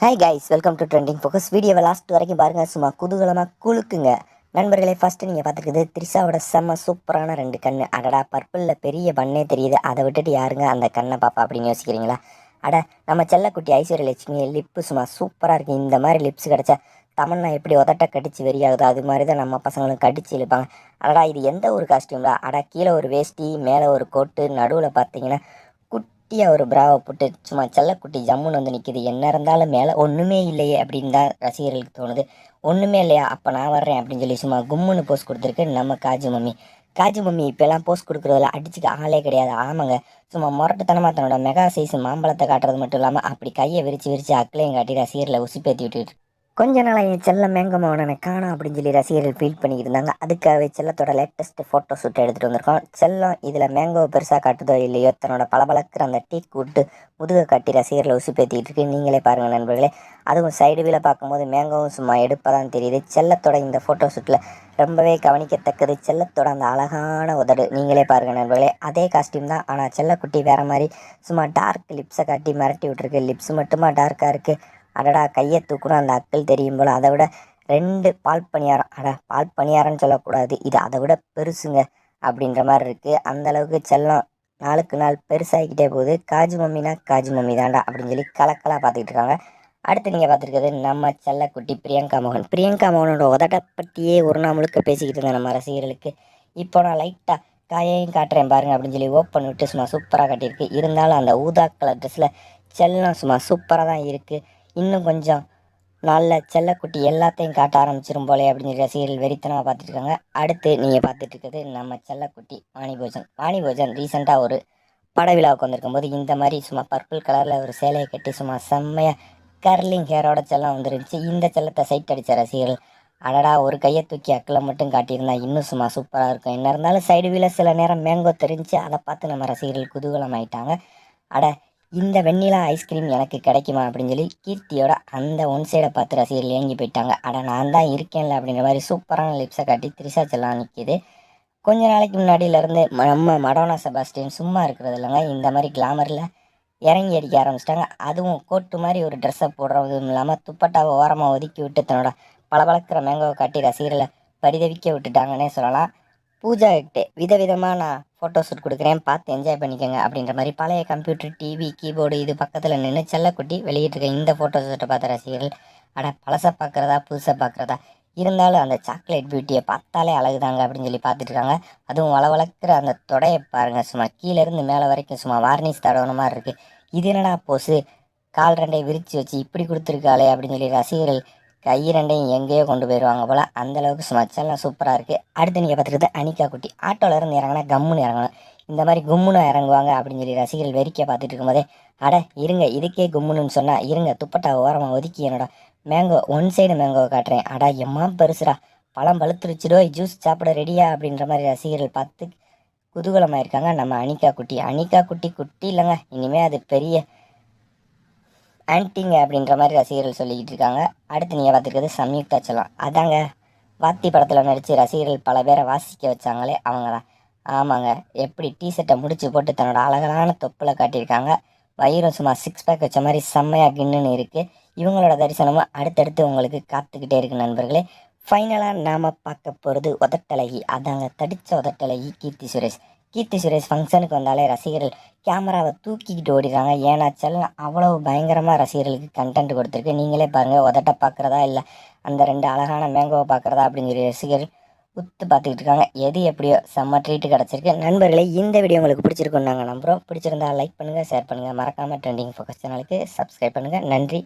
Hi guys welcome to trending focus வீடியோவை last வரைக்கும் பாருங்கள் சும்மா குதூகலமாக குழுக்குங்க நண்பர்களே ஃபஸ்ட்டு நீங்கள் பார்த்துருக்குது த்ரிஷாவோட செம்ம சூப்பரான ரெண்டு கண் அடடா பர்பிளில் பெரிய பண்ணே தெரியுது. அதை விட்டுட்டு யாருங்க அந்த கண்ணை பாப்பா அப்படின்னு யோசிக்கிறீங்களா? அட நம்ம செல்லக்குட்டி ஐஸ்வர்ய லட்சுமி லிப்பு சும்மா சூப்பராக இருக்குது இந்த மாதிரி லிப்ஸ் கிடச்சா தமன்னா எப்படி உதட்ட கடிச்சு வெறியாகுதோ அது மாதிரி தான் நம்ம பசங்களும் கடிச்சு இழுப்பாங்க. அடடா இது எந்த ஒரு காஸ்டியூம்டா அடா கீழே ஒரு வேஷ்டி மேலே ஒரு கோட்டு நடுவில் பார்த்தீங்கன்னா குட்டியாக ஒரு பிராவை போட்டு சும்மா செல்லக்குட்டி ஜம்முன்னு வந்து நிற்கிது என்ன இருந்தாலும் மேலே ஒன்றுமே இல்லையே அப்படின்னு தான் ரசிகர்களுக்கு தோணுது. ஒன்றுமே இல்லையா? அப்போ நான் வர்றேன் அப்படின்னு சொல்லி சும்மா கும்முன்னு போஸ்ட் கொடுத்துருக்கு நம்ம காஜு மம்மி. காஜு மம்மி இப்போல்லாம் போஸ்ட் கொடுக்குறதுல அடிச்சுக்க ஆளே கிடையாது. ஆமாங்க. சும்மா முரட்டுத்தனமாக தன்னோட மெகா சைஸ் மாம்பழத்தை காட்டுறது மட்டும் இல்லாமல் அப்படி கையை விரிச்சு விரிச்சு அக்களையும் காட்டி ரசிகர்களை உசுப்பேற்றி விட்டுட்டு கொஞ்ச நாளாக என் செல்ல மேங்கமாவனை காணோம் அப்படின்னு சொல்லி ரசிகர்கள் ஃபீல் பண்ணிக்கிட்டு இருந்தாங்க. அதுக்காகவே செல்லத்தோட லேட்டஸ்ட் ஃபோட்டோ ஷூட் எடுத்துகிட்டு வந்திருக்கோம். செல்லம் இதில் மேங்கோவை பெருசாக காட்டுதோ இல்லையோ தன்னோட பளபளக்கிற அந்த டீ கூட்டு முதுகை காட்டி ரசிகர்களை உசுப்பேற்றிட்டு இருக்கு. நீங்களே பாருங்கள் நண்பர்களே. அதுவும் சைடு வீல பார்க்கும்போது மேங்கோவும் சும்மா எடுப்பாக தான் தெரியுது. செல்லத்தோட இந்த ஃபோட்டோ ஷூட்டில் ரொம்பவே கவனிக்கத்தக்கது செல்லத்தோட அந்த அழகான உதடு. நீங்களே பாருங்கள் நண்பர்களே அதே காஸ்டியூம் தான். ஆனால் செல்லக்குட்டி வேறு மாதிரி சும்மா டார்க் லிப்ஸை காட்டி மிரட்டி விட்டுருக்கு. லிப்ஸ் மட்டுமா டார்க்காக இருக்குது அடடா கையை தூக்கணும் அந்த அக்கள் தெரியும் போல். அதை விட ரெண்டு பால் பணியாரம் அட பால் பணியாரம்னு சொல்லக்கூடாது. இது அதை விட பெருசுங்க அப்படின்ற மாதிரி இருக்குது அந்தளவுக்கு செல்லம் நாளுக்கு நாள் பெருசாகிக்கிட்டே போகுது. காஜு மம்மினா காஜு மம்மி தாண்டா அப்படின்னு சொல்லி கலக்கலாக பார்த்துக்கிட்டு இருக்காங்க. அடுத்து நீங்கள் பார்த்துருக்கிறது நம்ம செல்லக்குட்டி பிரியங்கா மோகன். பிரியங்கா மோகனோட உதட்டை பற்றியே ஒரு நாள் முழுக்க பேசிக்கிட்டு இருந்தேன் நம்ம ரசிகர்களுக்கு. இப்போ நான் லைட்டாக காயையும் காட்டுறேன் பாருங்க அப்படின்னு சொல்லி ஓப்பன் விட்டு சும்மா சூப்பராக கட்டியிருக்கு. இருந்தாலும் அந்த ஊதா கலர் ட்ரெஸ்ஸில் செல்லம் சும்மா சூப்பராக தான் இருக்குது இன்னும் கொஞ்சம் நாளில் செல்லக்குட்டி எல்லாத்தையும் காட்ட ஆரம்பிச்சிரும் போலே அப்படின்னு சொல்லி ரசிகர்கள் வெறித்தனமாக பார்த்துட்டு இருக்காங்க அடுத்து நீங்கள் பார்த்துட்டு இருக்கிறது நம்ம செல்லக்குட்டி வாணிபோஜன். வாணிபோஜன் ரீசெண்டாக ஒரு பட விழாவுக்கு வந்திருக்கும் போது இந்த மாதிரி சும்மா பர்பிள் கலரில் ஒரு சேலையை கட்டி சும்மா செம்மையாக கர்லிங் ஹேரோட செல்லம் வந்துருந்துச்சு. இந்த செல்லத்தை சைட் அடித்த ரசிகர்கள் அடடா ஒரு கையை தூக்கி அக்கில் மட்டும் காட்டியிருந்தா இன்னும் சும்மா சூப்பராக இருக்கும். என்ன இருந்தாலும் சைடு வீல சில நேரம் மேங்கோ தெரிஞ்சு அதை பார்த்து நம்ம ரசிகர்கள் குதூகலம் ஆயிட்டாங்க அட இந்த வெண்ணிலா ஐஸ்கிரீம் எனக்கு கிடைக்குமா அப்படின்னு சொல்லி கீர்த்தியோட அந்த ஒன் சைடை பார்த்து ரசிகர்கள் ஏங்கி போயிட்டாங்க. ஆனால் நான் தான் இருக்கேன்ல அப்படிங்கிற மாதிரி சூப்பரான லிப்ஸை காட்டி த்ரிஷா செல்லாம் நிற்கிது கொஞ்ச நாளைக்கு முன்னாடியிலேருந்து நம்ம மடோனா செபாஸ்டியன் சும்மா இருக்கிறது இல்லைங்க. இந்த மாதிரி கிளாமரில் இறங்கி அடிக்க ஆரம்பிச்சிட்டாங்க. அதுவும் கோட்டு மாதிரி ஒரு ட்ரெஸ்ஸை போடுறதும் இல்லாமல் துப்பட்டாவை ஓரமாக ஒதுக்கி விட்டு தன்னோட பளபளக்கிற மேங்கோவை காட்டி ரசிகர்களை பரிதவிக்க விட்டுட்டாங்கன்னே சொல்லலாம். பூஜா கிட்டே விதவிதமாக நான் ஃபோட்டோ ஷூட் கொடுக்குறேன். பார்த்து என்ஜாய் பண்ணிக்கோங்க அப்படின்ற மாதிரி பழைய கம்ப்யூட்டர் டிவி கீபோர்டு இது பக்கத்தில் நின்று செல்லக்குட்டி வெளியிட்டிருக்க இந்த ஃபோட்டோ ஷூட்டை பார்த்த ரசிகர்கள் அட பழசை பார்க்குறதா புதுசாக பார்க்குறதா? இருந்தாலும் அந்த சாக்லேட் பியூட்டியை பார்த்தாலே அழகுதாங்க அப்படின்னு சொல்லி பார்த்துட்டு இருக்காங்க. அதுவும் வளவளக்கிற அந்த தொடையை பாருங்கள் சும்மா கீழேருந்து மேலே வரைக்கும் சும்மா வார்னிஷ் தடவன மாதிரி இருக்குது இது என்னடா போஸு கால் ரெண்டை விரித்து வச்சு இப்படி கொடுத்துருக்காளே அப்படின்னு சொல்லி ரசிகர்கள் கை ரெண்டையும் எங்கேயோ கொண்டு போயிடுவாங்க போல். அந்தளவுக்கு ஸ்மெச்செல்லாம் சூப்பராக இருக்குது அடுத்து நீங்கள் பார்த்துக்கிறது அனிகா குட்டி. ஆட்டோவில் இருந்து இறங்கினா கம்முன்னு இறங்கணும். இந்த மாதிரி கும்முன்னு இறங்குவாங்க அப்படின்னு சொல்லி ரசிகர்கள் வெறிக்க பார்த்துட்டு இருக்கும்போதே அட இருங்க இதுக்கே கும்முன்னு சொன்னால் இருங்க துப்பட்டா ஓரமாக ஒதுக்கி என்னோட மேங்கோ ஒன் சைடு மேங்கோவை காட்டுறேன். அடா எம்மா பெருசுடா. பழம் பழுத்துருச்சுடோ ஜூஸ் சாப்பிட ரெடியா அப்படின்ற மாதிரி ரசிகர்கள் பார்த்து குதூகலமாக இருக்காங்க நம்ம அனிகா குட்டி. அனிகா குட்டி குட்டி இல்லைங்க. இனிமேல் அது பெரிய ஆன்டிங்க அப்படின்ற மாதிரி ரசிகர்கள் சொல்லிக்கிட்டு இருக்காங்க. அடுத்து நீங்கள் பார்த்துருக்கிறது சம்யுக்தா செல்லம் அதாங்க வாத்தி படத்தில் நடித்து ரசிகர்கள் பல பேரை வாசிக்க வச்சாங்களே அவங்க தான் ஆமாங்க எப்படி டிஷர்ட்டை முடிச்சு போட்டு தன்னோட அழகான தொப்பில் காட்டியிருக்காங்க. வயிறும் சும்மா சிக்ஸ் பேக் வச்ச மாதிரி செம்மையாக கின்னுன்னு இருக்குது இவங்களோட தரிசனமும் அடுத்தடுத்து உங்களுக்கு காத்துக்கிட்டே இருக்கு நண்பர்களே. ஃபைனலாக நாம் பார்க்க போகிறது உதட்டழகி அதாங்க தடித்த உதட்டழகி கீர்த்தி சுரேஷ். கீர்த்தி சுரேஷ் ஃபங்க்ஷனுக்கு வந்தாலே ரசிகர்கள் கேமராவை தூக்கிக்கிட்டு ஓடிடுறாங்க. ஏன்னா செல்லம் அவ்வளவு பயங்கரமாக ரசிகர்களுக்கு கண்டென்ட் கொடுத்துருக்கு. நீங்களே பாருங்கள் உதட்ட பார்க்குறதா இல்லை அந்த ரெண்டு அழகான மேங்கோவை பார்க்குறதா அப்படின்னு சொல்லி ரசிகர்கள் உத்து பார்த்துக்கிட்டு இருக்காங்க. எது எப்படியோ செம்ம ட்ரீட்டு கிடச்சிருக்கு. நண்பர்களே இந்த வீடியோ உங்களுக்கு பிடிச்சிருக்கும் நாங்கள் நம்புகிறோம் பிடிச்சிருந்தா லைக் பண்ணுங்கள் ஷேர் பண்ணுங்கள் மறக்காமல் ட்ரெண்டிங் ஃபோக்கஸ் சேனலுக்கு சப்ஸ்கிரைப் பண்ணுங்கள் நன்றி